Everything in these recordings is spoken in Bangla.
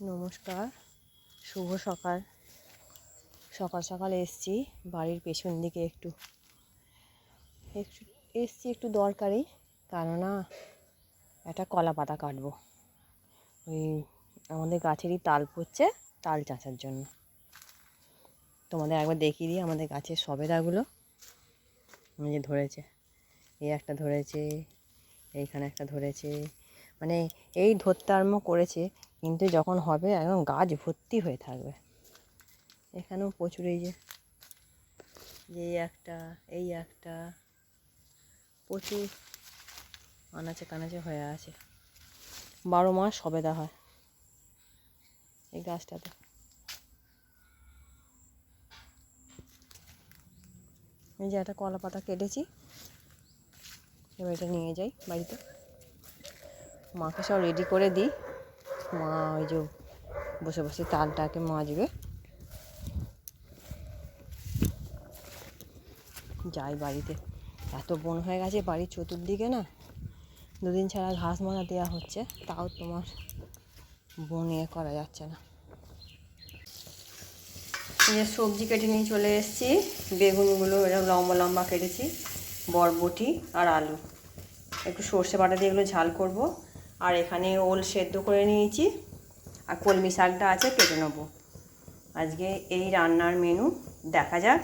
নমস্কার, শুভ সকাল। সকাল সকাল এসছি, বাড়ির পেছন দিকে একটু। একটু, এসছি একটু দরকারি, কেননা একটা কলা পাতা কাটবো। ওই আমাদের গাছেরই তাল পড়ছে, তাল চাঁচার জন্য। তোমাদের একবার দেখিয়ে দিই আমাদের গাছের সবেদাগুলো। এই যে ধরেছে এই একটা ধরেছে, এইখানে একটা ধরেছে মানে এই ধরতে আরম্ভ করেছে, কিন্তু যখন হবে একদম গাছ ভর্তি হয়ে থাকবে। এখানেও প্রচুর এই যে, এই একটা এই একটা, প্রচুর আনাচে কানাচে হয়ে আছে। বারো মাস সবেদা হয় এই গাছটাতে। এই যে একটা কলা পাতা কেটেছি। এবার এটা নিয়ে যাই বাড়িতে। মাকে সব রেডি করে দিই। মা ওই যে বসে বসে তালটাকে মাজবে। যাই বাড়িতে। এত বন হয়ে গেছে বাড়ির চতুর্দিকে না। দুদিন ছাড়া ঘাস মারা দেওয়া হচ্ছে। তাও তোমার বন ইয়ে করা যাচ্ছে না। যে সবজি কেটে নিয়ে চলে এসেছি। বেগুনগুলো এরকম লম্বা লম্বা কেটেছি, বরবটি আর আলু। একটু সর্ষে বাটা দিয়ে এগুলো ঝাল করব। আর এখানে ওল সেদ্ধ করে নিয়েছি। আর কলমি শাকটা আছে, কেটে নেব। আজকে এই রান্নার মেনু, দেখা যাক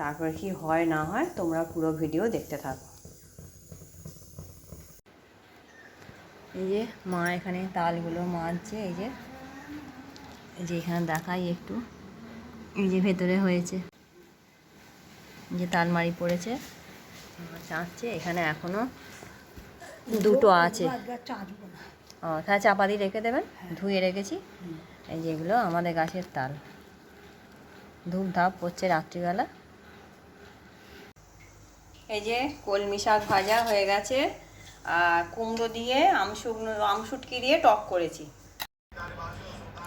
তারপরে কি হয়, না হয়, তোমরা পুরো ভিডিও দেখতে থাকো। এই যে মা এখানে তালগুলো মাজছে এই যে এই যে এখানে দেখাই একটু। এই যে ভেতরে হয়েছে। যে তালমারি পড়েছে। চাঁচছে এখানে এখনও দুটো আছে। ও তাহলে চাপা দিয়ে রেখে দেবেন? ধুয়ে রেখেছি। এই যেগুলো আমাদের গাছের তাল। ধূপ ধাপ পড়ছে রাত্রিবেলা। এই যে কলমি শাক ভাজা হয়ে গেছে। আর কুমড়ো দিয়ে আমশুকনো আমশুটকি দিয়ে টক করেছি।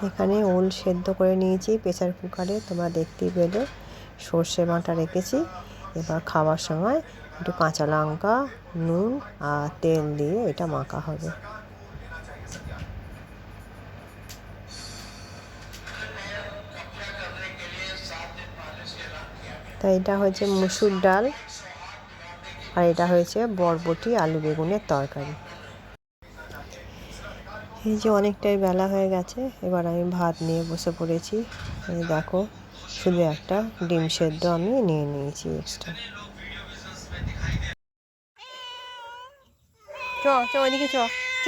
এখানে ওল সেদ্ধ করে নিয়েছি, প্রেসার কুকারে তোমরা দেখতেই পেলে। সর্ষে বাটা রেখেছি, এবার খাওয়ার সময় একটু কাঁচা লঙ্কা, নুন আর তেল দিয়ে এটা মাখা হবে। তা এটা হচ্ছে মুসুর ডাল আর এটা হয়েছে বরবটি আলু বেগুনের তরকারি। এই যে অনেকটাই বেলা হয়ে গেছে, এবার আমি ভাত নিয়ে বসে পড়েছি। দেখো, শুধু একটা ডিম সেদ্ধ আমি নিয়ে নিয়েছি এক্সট্রা চ চ, ওইদিকে চ চ।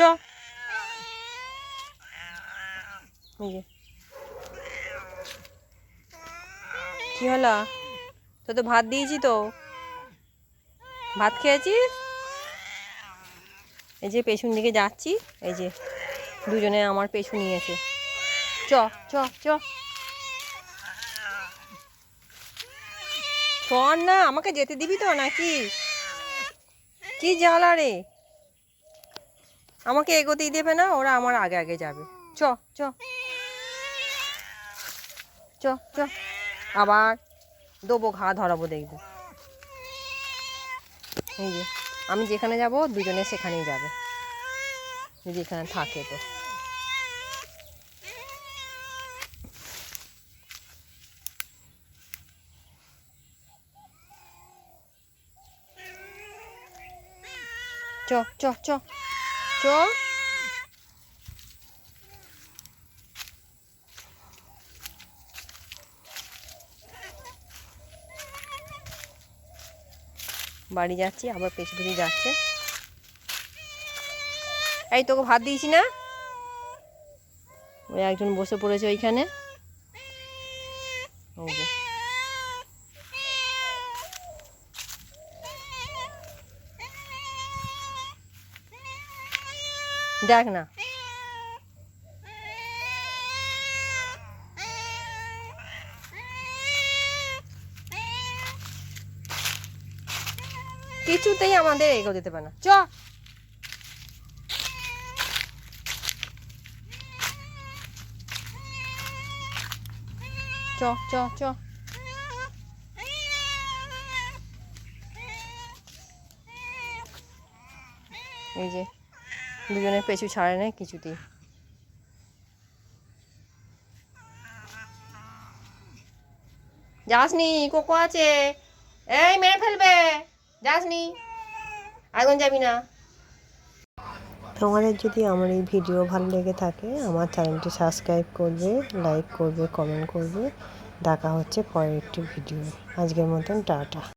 কি হলো? তো তো ভাত দিয়েছি তো। ভাত খেয়েছিস? এই যে পেছন দিকে যাচ্ছি, এই যে। দুজনে আমার পেছু নিয়েছে। চ চ চ। না, আমাকে যেতে দিবি তো নাকি? কি জ্বালা রে? আমাকে এগোতেই দেবে না, ওরা আমার আগে আগে যাবে। চ চ। চ চ। আবার দেবো ঘা ধরাবো দেখব। এই যে, আমি যেখানে যাব, দুজনে সেখানেই যাবে। যদি এখানে থাকে তো। চ চ চ। চ। বাড়ি যাচ্ছি, আবার পেছু যাচ্ছে। এই তোকে ভাত দিয়েছি না? ওই একজন বসে পড়েছে ওইখানে। ওই দেখ না। কিছুতেই আমাদের এগো যেতে পারে না। চ। চ চ চ। এই যে। দুজনের পেছু ছাড়ে নেয় কিছুতেই। যাসনি, কোকো আছে? এই, মেরে ফেলবে। যাসনি। আগুন যাবি না। তোমাদের যদি আমার এই ভিডিও ভালো লেগে থাকে, আমার চ্যানেলটি সাবস্ক্রাইব করবে, লাইক করবে, কমেন্ট করবে। দেখা হচ্ছে পরের একটি ভিডিও। আজকের মতন, টাটা।